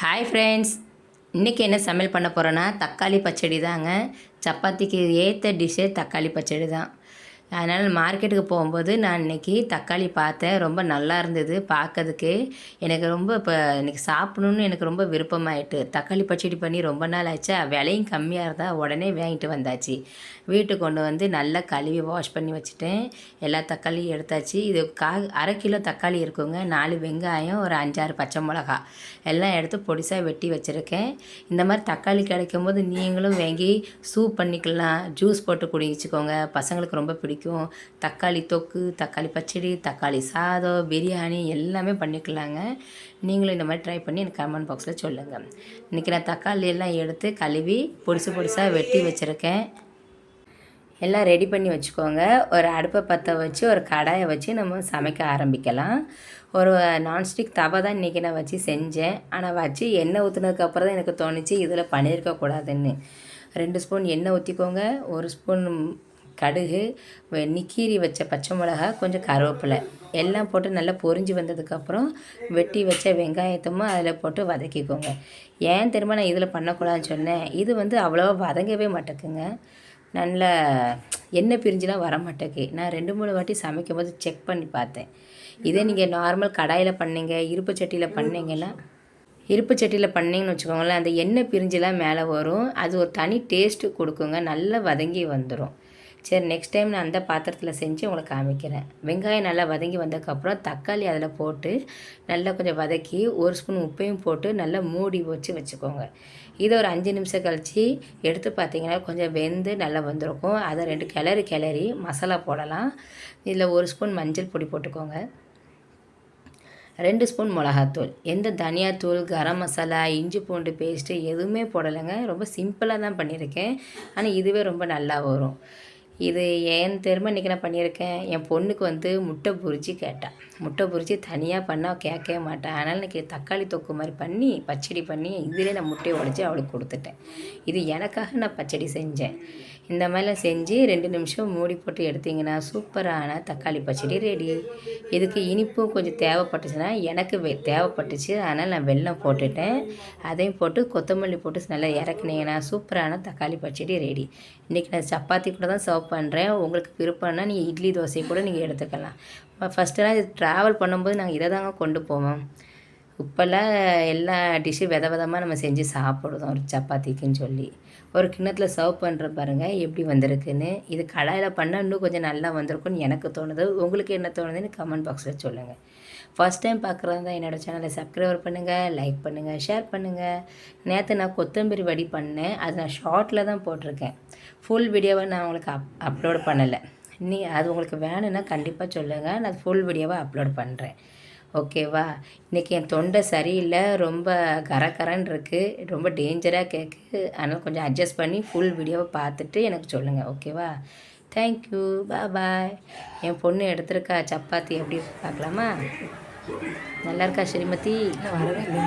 Hi friends இன்றைக்கி என்ன சமையல் பண்ண போகிறோன்னா தக்காளி பச்சடி தாங்க. சப்பாத்திக்கு ஏற்ற டிஷ்ஷே தக்காளி பச்சடி தான். அதனால் மார்க்கெட்டுக்கு போகும்போது நான் இன்றைக்கி தக்காளி பார்த்தேன். ரொம்ப நல்லா இருந்தது பார்க்கறதுக்கு. எனக்கு ரொம்ப இப்போ இன்றைக்கி சாப்பிடணுன்னு எனக்கு ரொம்ப விருப்பமாயிட்டு. தக்காளி பச்சடி பண்ணி ரொம்ப நாள் ஆச்சா. விலையும் கம்மியாக இருந்தால் உடனே வாங்கிட்டு வந்தாச்சு. வீட்டுக்கு கொண்டு வந்து நல்லா கழுவி வாஷ் பண்ணி வச்சுட்டேன். எல்லா தக்காளியும் எடுத்தாச்சு. இது கா அரை கிலோ தக்காளி இருக்குங்க. நாலு வெங்காயம் ஒரு அஞ்சாறு பச்சை மிளகா. எல்லாம் எடுத்து பொடிசாக வெட்டி வச்சுருக்கேன். இந்த மாதிரி தக்காளி கிடைக்கும் போது நீங்களும் வாங்கி சூப் பண்ணிக்கலாம். ஜூஸ் போட்டு குடிச்சிக்கோங்க. பசங்களுக்கு ரொம்ப பிடிக்கும். தக்காளி தொக்கு தக்காளி பச்சடி தக்காளி சாதம் பிரியாணி எல்லாமே பண்ணிக்கலாங்க. நீங்களும் இந்த மாதிரி ட்ரை பண்ணி எனக்கு கமெண்ட் பாக்ஸில் சொல்லுங்கள் இன்றைக்கி நான் தக்காளி எல்லாம் எடுத்து கழுவி பொடிசு பொடிசாக வெட்டி வச்சுருக்கேன். எல்லாம் ரெடி பண்ணி வச்சுக்கோங்க. ஒரு அடுப்பை பற்ற வச்சு ஒரு கடாயை வச்சு நம்ம சமைக்க ஆரம்பிக்கலாம். ஒரு நான்ஸ்டிக் தவை தான் இன்றைக்கி நான் வச்சு செஞ்சேன். ஆனால் வச்சு எண்ணெய் ஊற்றுனதுக்கப்புறம் தான் எனக்கு தோணுச்சு இதில் பண்ணியிருக்கக்கூடாதுன்னு ரெண்டு ஸ்பூன் எண்ணெய் ஊற்றிக்கோங்க ஒரு ஸ்பூன் கடுகு நிக்கீரி வச்ச பச்சை மிளகா கொஞ்சம் கருவேப்பிலை. எல்லாம் போட்டு நல்லா பொரிஞ்சு வந்ததுக்கப்புறம் வெட்டி வச்ச வெங்காயத்தமும் அதில் போட்டு வதக்கிக்கோங்க. ஏன் திரும்ப நான் இதில் பண்ணக்கூடாதுன்னு சொன்னேன்? இது வந்து அவ்வளோவா வதங்கவே மாட்டேக்குங்க. நல்லா எண்ணெய் பிரிஞ்சுலாம் வர மாட்டேக்கு. நான் ரெண்டு மூணு வாட்டி சமைக்கும் போது செக் பண்ணி பார்த்தேன். இதே நீங்கள் நார்மல் கடாயில் பண்ணீங்க இருப்பு சட்டியில் பண்ணீங்கன்னா இருப்பு சட்டியில் பண்ணீங்கன்னு வச்சுக்கோங்களேன் அந்த எண்ணெய் பிரிஞ்சுலாம் மேலே வரும். அது ஒரு தனி டேஸ்ட்டு கொடுக்குங்க. நல்லா வதங்கி வந்துடும் சரி நெக்ஸ்ட் டைம் நான் அந்த பாத்திரத்தில் செஞ்சு உங்களுக்கு காமிக்கிறேன். வெங்காயம் நல்லா வதங்கி வந்ததுக்கப்புறம் தக்காளி அதில் போட்டு நல்லா கொஞ்சம் வதக்கி ஒரு ஸ்பூன் உப்பையும் போட்டு நல்லா மூடி வச்சு வச்சுக்கோங்க. இதை ஒரு அஞ்சு நிமிஷம் கழித்து எடுத்து பார்த்தீங்கன்னா கொஞ்சம் வெந்து நல்லா வந்திருக்கும். அதை ரெண்டு கிளறி கிளறி மசாலா போடலாம். இதில் ஒரு ஸ்பூன் மஞ்சள் பொடி போட்டுக்கோங்க. ரெண்டு ஸ்பூன் மிளகாத்தூள். எந்த தனியாத்தூள் கரம் மசாலா இஞ்சி பூண்டு பேஸ்ட்டு எதுவுமே போடலைங்க. ரொம்ப சிம்பிளாக தான் பண்ணியிருக்கேன். ஆனால் இதுவே ரொம்ப நல்லா வரும். இது ஏன் தெரியுமா இன்றைக்கி நான் பண்ணியிருக்கேன்? என் பொண்ணுக்கு வந்து முட்டை புரிச்சு கேட்டேன் முட்டை புரிச்சு தனியாக பண்ணால் கேட்கவே மாட்டேன் அதனால் இன்றைக்கி தக்காளி தொக்கு மாதிரி பண்ணி பச்சடி பண்ணி இதிலே நான் முட்டையை உடச்சி அவளுக்கு கொடுத்துட்டேன். இது எனக்காக நான் பச்சடி செஞ்சேன். இந்த மாதிரிலாம் செஞ்சு ரெண்டு நிமிஷம் மூடி போட்டு எடுத்திங்கன்னா சூப்பரான தக்காளி பச்சடி ரெடி. இதுக்கு இனிப்பும் கொஞ்சம் தேவைப்பட்டுச்சுன்னா எனக்கு வெ தேவைப்பட்டுச்சு. அதனால் நான் வெல்லம் போட்டுட்டேன். அதையும் போட்டு கொத்தமல்லி போட்டு நல்லா இறக்குனீங்கன்னா சூப்பரான தக்காளி பச்சடி ரெடி. இன்றைக்கி நான் சப்பாத்தி கூட தான் சர்வ் பண்ணுறேன் உங்களுக்கு விருப்பம்னா நீங்கள் இட்லி தோசை கூட நீங்கள் எடுத்துக்கலாம். ஃபஸ்ட்டெல்லாம் இது ட்ராவல் பண்ணும்போது நாங்கள் இதை தாங்க கொண்டு போவோம். இப்போல்லாம் எல்லா டிஷ்ஷும் வித விதமாக நம்ம செஞ்சு சாப்பிடுதோம் ஒரு சப்பாத்திக்குன்னு சொல்லி. ஒரு கிண்ணத்தில் சர்வ் பண்ணுற பாருங்கள் எப்படி வந்திருக்குன்னு. இது கடாயில் பண்ணால் இன்னும் கொஞ்சம் நல்லா வந்திருக்கும்னு எனக்கு தோணுது. உங்களுக்கு என்ன தோணுதுன்னு கமெண்ட் பாக்ஸில் சொல்லுங்கள் ஃபர்ஸ்ட் டைம் பார்க்குறதா தான் என்னோடய சேனலை சப்ஸ்கிரைபர் பண்ணுங்கள் லைக் பண்ணுங்கள் ஷேர் பண்ணுங்கள் நேற்று நான் கொத்தம்பரி வடி பண்ணேன். அது நான் ஷார்ட்டில் தான் போட்டிருக்கேன். ஃபுல் வீடியோவை நான் உங்களுக்கு அப் அப்லோட் பண்ணலை. நீ அது உங்களுக்கு வேணும்னா கண்டிப்பாக சொல்லுங்கள் நான் ஃபுல் வீடியோவை அப்லோட் பண்ணுறேன் ஓகேவா? இன்றைக்கி என் தொண்டை சரியில்லை. ரொம்ப கரகரன்னு இருக்குது ரொம்ப டேஞ்சராக கேட்கு அதனால் கொஞ்சம் அட்ஜஸ்ட் பண்ணி ஃபுல் வீடியோவை பார்த்துட்டு எனக்கு சொல்லுங்கள் ஓகேவா? தேங்க்யூ பாய் என் பொண்ணு எடுத்திருக்கா சப்பாத்தி. எப்படி பார்க்கலாமா? நல்லா இருக்கா ஸ்ரீமதி? வரவே இல்லை